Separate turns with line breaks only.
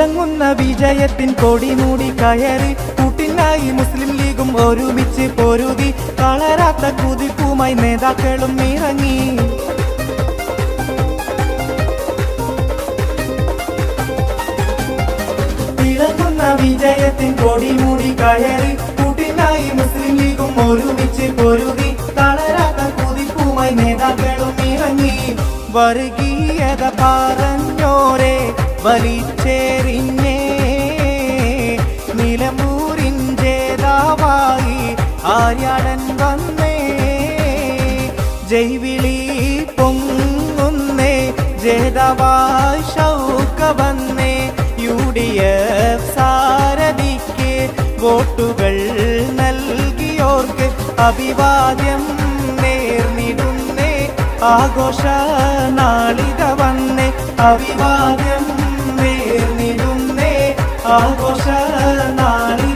തിളങ്ങുന്ന വിജയത്തിൻ കൊടിമൂടി കയറി. കൂട്ടിനായി മുസ്ലിം ലീഗും ഒരുമിച്ച് പൊരുതി കളരാത്ത കുതിപ്പുമായി നേതാക്കളും ഇറങ്ങി. തിളങ്ങുന്ന വിജയത്തിൻ കൊടിമൂടി കയറി. കൂട്ടിനായി മുസ്ലിം ലീഗും ഒരുമിച്ച് പൊരുതി കളരാത്ത കുതിപ്പുമായി നേതാക്കളും ഇറങ്ങി. വർഗീയത പറഞ്ഞോരെ. വലിച്ചേറിഞ്ഞേ. നിലമ്പൂരിൻ ജേതാവായി ആര്യാടൻ വന്നേ. ജൈവിളി പൊങ്ങുന്നേ ജേതാവായി വന്നേ. യു ഡി വോട്ടുകൾ നൽകിയോർക്ക് അഭിവാദ്യം നേർന്നിടുന്നേ. ആഘോഷ നാളിക വന്നേ അഭിവാദ്യം 转过身，哪里？